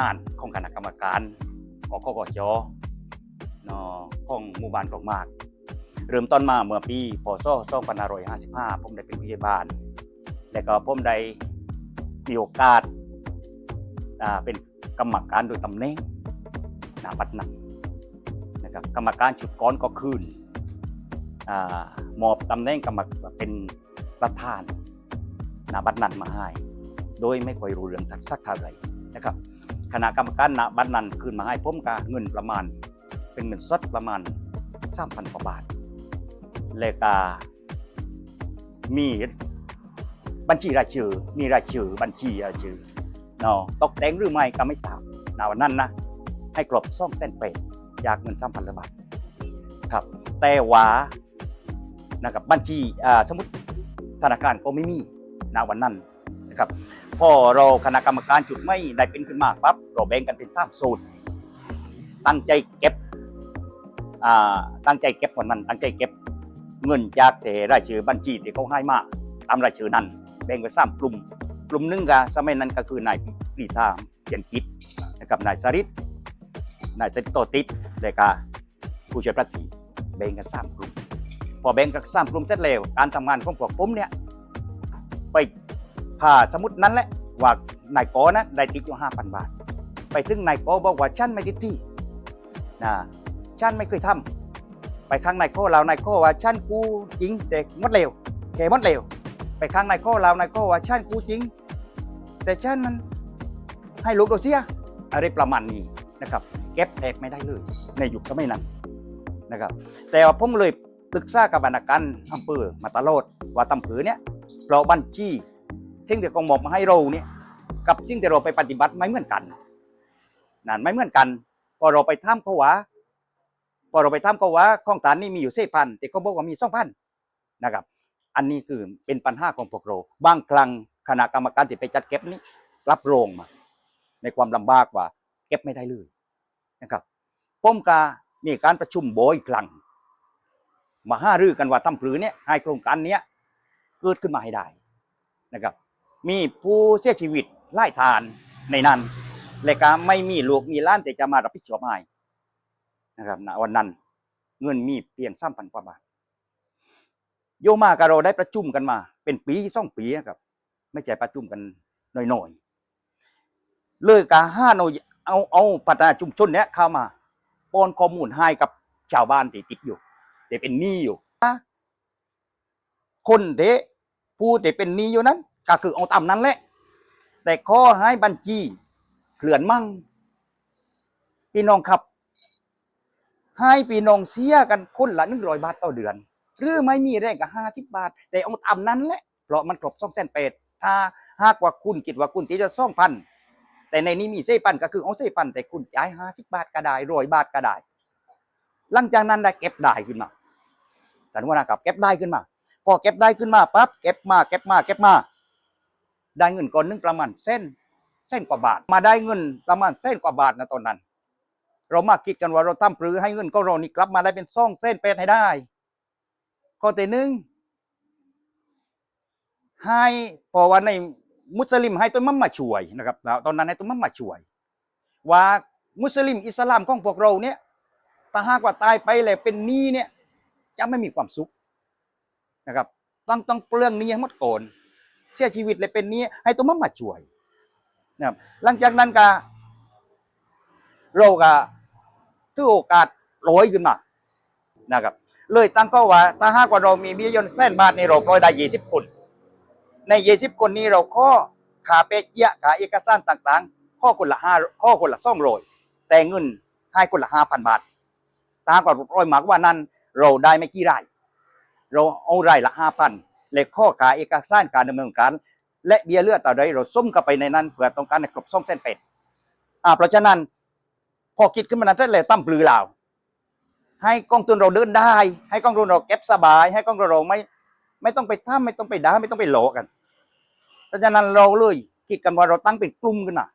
งานของคณะกรรมการอคกกจนาะของหมู่บ้านกอกมาก เริ่มต้นมาเมื่อปีพศ2555 ผมได้เป็นผู้ใหญ่บ้าน แล้วก็ผมได้มีโอกาสาเป็นกรรมการโดยตำแหน่งหนาบัดนั้นนะครับกรรมการชุดก้อนก็คืนอมอบตำแหน่งกรรมเป็นประธานหนาบัดนั้นมาให้ โดยไม่ค่อยรู้เรื่องสักเท่าไหร่นะครับ คณะกรรมการณบัดนั้นคืนมาให้ผมก็เงินประมาณ เป็นเงินสดประมาณ3,000กว่าบาทแล้วก็มีบัญชีรายชื่อ มีรายชื่อบัญชีรายชื่อเนาะตกแต่งหรือไม่ก็ไม่ทราบนะวันนั้นนะ ให้กรบซ่องเส้นเปดอยากเงินสามพันบาทครับ แต่ว่านะครับบัญชีอ่าสมมติธนาคารก็ไม่มีนะวันนั้น นะครับ พอเราคณะกรรมการจุดไม่ได้เป็นขึ้นมาปั๊บเราแบ่งกันเป็นสามโซนตั้งใจเก็บตั้งใจเก็บวันนั้นตั้งใจเก็บเงินจากเทรายชื่อบัญชีที่เขาให้มาตามรายชื่อนั้น แบ่งเป็นสามกลุ่ม กลุ่มหนึ่งก็สมัยนั้นก็คือนายปรีธาเขียนกิจนะครับนายสริตนายสริตโตติดแล้วก็ผู้ช่วยประทีแบ่งกันสามกลุ่ม พอแบ่งกันสามกลุ่มเสร็จแล้วการทำงานของพวกผมเนี่ย ผ่าสมุดนั้นแหละว่านายกอนะได้ติดอยู่ห้าพันบาท ไปถึงนายกอบอกว่าฉันไม่ติดที่นะฉันไม่เคยทำไปข้างนายโคเรานายโคว่าฉันกูจริงแต่หมดเร็วแกหมดเร็วไปข้างนายโคเรานายโคว่าฉันกูจริง แต่ฉันมันให้ลูกโดเสียอะไรประมาณนี้นะครับเก็บแทบไม่ได้เลยในยุคสมัยนั้นนะครับแต่ว่าผมเลยปรึกษากับบรรณาการอำเภอมาตลอดว่าตำผือเนี่ยเราบัญชี สิ่งที่กองมอบมาให้เราเนี่ยกับสิ่งที่เราไปปฏิบัติไม่เหมือนกันนั่นไม่เหมือนกัน พอเราไปท่ามเขาวาพอเราไปท่ามเขาวาข้องฐานนี่มีอยู่สี่พันแต่เขาบอกว่ามีสองพันนะครับ อันนี้คือเป็นปัญหาของพวกเราบางครั้งคณะกรรมการที่ไปจัดเก็บนี้รับโรงมา ในความลำบากว่า เก็บไม่ได้เลยนะครับผมกามีการประชุมโบอยครั้งมาห้ารือกันว่าทำปลือเนี่ยให้โครงการเนี้ยเกิดขึ้นมาให้ได้นะครับ มีผู้เสียชีวิตไล่ทานในนั้น และก็ไม่มีลูกมีล้านแต่จะมารับผิดชอบให้นะครับณวันนั้นเงินมีเพียงสามพันกว่าบาท โยมากับเราได้ประชุมกันมา เป็นปีสองปีอะครับ ไม่ใช่ประชุมกันหน่อยๆ เลยกาห้าหน่อยเอาเอาพัฒนาชุมชนเนี้ยเข้ามาป้อนข้อมูลให้กับชาวบ้านที่ติดอยู่ที่เป็นหนี้อยู่คนเดะผู้ที่เป็นหนี้อยู่นั้น ก็คือเอาตามนั้นแหละ แต่ขอให้บัญชีเคลื่อนมั่งพี่น้องครับ ให้พี่น้องเสียกันคนละหนึ่งร้อยบาทต่อเดือน หรือไม่มีแรงก็ห้าสิบบาท แต่เอาตามนั้นแหละ เพราะมันครบสองแสนเป็ดถ้าหากว่าคุณคิดว่าคุณที่จะสองพันแต่ในนี้มีเส้พันก็คือเอาเส้พันแต่คุณจ่ายห้าสิบบาทก็ได้ร้อยบาทก็ได้ หลังจากนั้นได้เก็บได้ขึ้นมาแต่ว่านะครับเก็บได้ขึ้นมา พอเก็บได้ขึ้นมาปั๊บเก็บมาเก็บมาเก็บมา ได้เงินก่อนนึงประมาณเส้นเส้นกว่าบาท มาได้เงินประมาณเส้นกว่าบาทนะตอนนั้น เรามาคิดกันว่าเราทำปรือให้เงินก็เรานี่กลับมาได้เป็นซ่องเส้นเป็ดให้ได้ข้อที่หนึ่งให้พอว่าในมุสลิมให้ต้นมัมมาช่วยนะครับแล้วตอนนั้นให้ต้นมัมมาช่วย ว่ามุสลิมอิสลามของพวกเราเนี่ยถ้าหากว่าตายไปแล้วเป็นหนี้เนี่ยจะไม่มีความสุขนะครับ ต้องต้องเปลืองหนี้ให้หมดก่อน สียชีวิตเลยเป็นนี้ ให้ต้นมัมมาช่วยนะครับหลังจากนั้นก็เราก็ถือโอกาสโรยขึ้นมานะครับ เลยตั้งก็ว่าถ้าหากว่าเรามีเบี้ยนแสนบาทในเราก็ได้ยี่สิบคน ในยี่สิบคนนี้เราข้อขาเปเจียขาเอกสารต่างๆ ข้อคนละห้าข้อคนละซ่องโรยแต่เงินให้คนละห้าพันบาทตามกับร้อยหมากว่านั้น เราได้ไม่กี่รายเราเอารายละห้าพัน และข้อขาเอกสารการดำเนินการ และเบี้ยเลือดต่อใดเราส้มเข้าไปในนั้นเพื่อต้องการให้ครบซ่องเส้นเป็ดอ่าเพราะฉะนั้นพอคิดขึ้นมานั้นได้เลยตั้มปลือเหล่าให้กองทุนเราเดินได้ ให้กองทุนเราเก็บสบาย ให้กองทุนเราไม่ไม่ต้องไปท่าไม่ต้องไปด่าไม่ต้องไปโลกัน เพราะฉะนั้นเราเลยคิดกันว่าเราตั้งเป็นกลุ่มขึ้นมา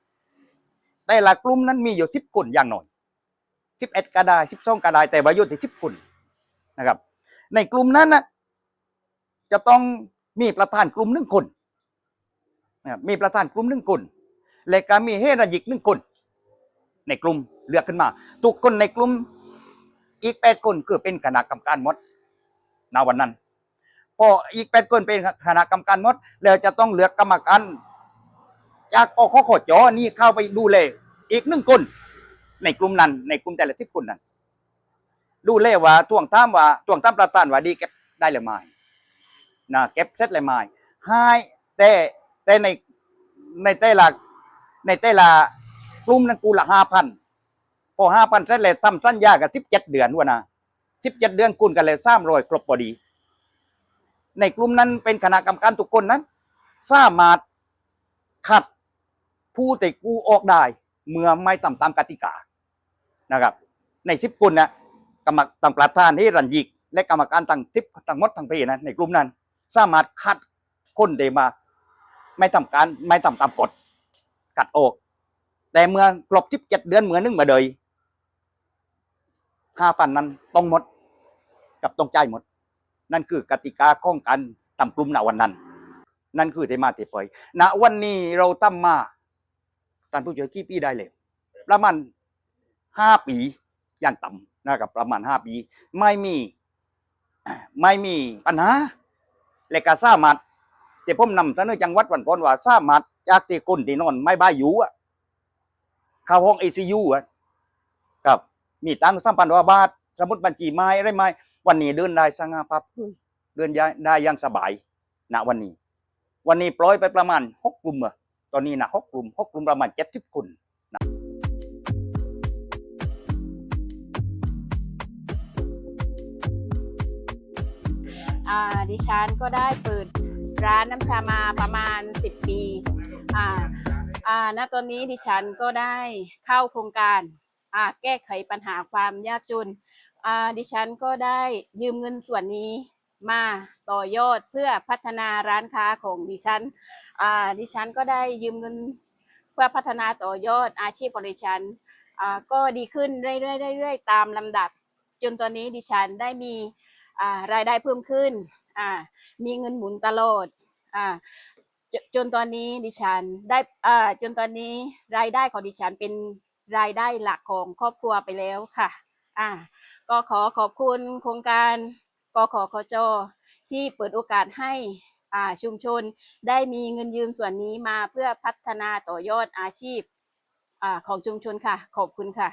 แต่ละกลุ่มนั้นมีอยู่สิบคนอย่างหน่อยสิบเอ็ดก็ได้สิบสองก็ได้แต่วายู่ที่สิบคนนะครับ ในกลุ่มนั้นนะ จะต้องมีประธานกลุ่มหนึ่งคนมีประธานกลุ่มหนึ่งคนและก็มีเฮรัญยิกหนึ่งคน ในกลุ่มเลือกขึ้นมา ทุกคนในกลุ่มอีกแปดคนคือเป็นคณะกรรมการมดณวันนั้นพออีกแปดคนเป็นคณะกรรมการมด แล้วจะต้องเลือกกรรมการจากอคขจนี่เข้าไปดูเลอีกหนึ่งคน ในกลุ่มนั้น ในกลุ่มแต่ละสิบคนนั้น ดูเลว่าทวงตามว่าทวงตามประธานว่าดีเก็ได้หรือไม่ นะเก็บเสร็จหรือไม่ให้แต่แต่ในในแต่ละในแต่ละกลุ่มนั้นกูละห้าพันพอห้าพันเสร็จเลยทำสัญญากับสิบเจ็ดเดือนวะนะสิบเจ็ดเดือนคุณกันเลยสามรอยครบพอดี ในกลุ่มนั้นเป็นคณะกรรมการทุกคนนั้นสามารถขัดผู้ติกูออกได้ เมื่อไม่ทำตามกติกานะครับ ในสิบคนนะกรรมการประธานที่รันยิก และกรรมการตั้งทิปทั้งมดทั้งปีนะในกลุ่มนั้น สามารถคัดคนเดมา ไม่ทำการไม่ทำตามกฎกัดออก แต่เมื่อครบสิบเจ็ดเดือนเหมือนนึงมาเลยห้าพันนั้นต้องหมด กับต้องจ่ายหมด นั่นคือกติกาข้องการทำกลุ่มณวันนั้น นั่นคือที่มาที่ไปณวันนี้เราตั้มมาท่านผู้ช่วยกี่ปีได้เลยประมาณห้าปีอย่างต่ำนะครับประมาณห้าปี ไม่มี ไม่มีปัญหา และก็สามารถที่ผมนำเสนอจังหวัดวันก่อนว่าสามารถจากที่คนที่นอนไม่บ้ายอยู่อะเข้าห้องไอซียูอะครับ มีตังค์สามพันกว่าบาท สมุดบัญชีไม้อะไรไม้วันนี้เดินได้สง่าพับเฮ้ยเดินได้อยังสบายณวันนี้ วันนี้ปล่อยไปประมาณหกกลุ่มอะตอนนี้นะหกกลุ่มหกกลุ่มประมาณเจ็ดสิบคน ดิฉันก็ได้เปิดร้านน้ำชามาประมาณ 10 ปีอ่าอ่าณตอนนี้ดิฉันก็ได้เข้าโครงการอ่าแก้ไขปัญหาความยากจนอ่าดิฉันก็ได้ยืมเงินส่วนนี้มาต่อยอดเพื่อพัฒนาร้านค้าของดิฉันอ่าดิฉันก็ได้ยืมเงินเพื่อพัฒนาต่อยอดอาชีพของดิฉันอ่าก็ดีขึ้นเรื่อยๆเรื่อยๆตามลำดับ จนตอนนี้ดิฉันได้มี รายได้เพิ่มขึ้น มีเงินหมุนตลอดอจจนตอนนี้ดิฉันได้จนตอนนี้รายได้ของดิฉันเป็นรายได้หลักของครอบครัวไปแล้วค่ะก็ขอขอบคุณโครงการกขคจที่เปิดโอกาสให้ชุมชนได้มีเงินยืมส่วนนี้มาเพื่อพัฒนาต่อยอดอาชีพอของชุมชนค่ะ ขอบคุณค่ะ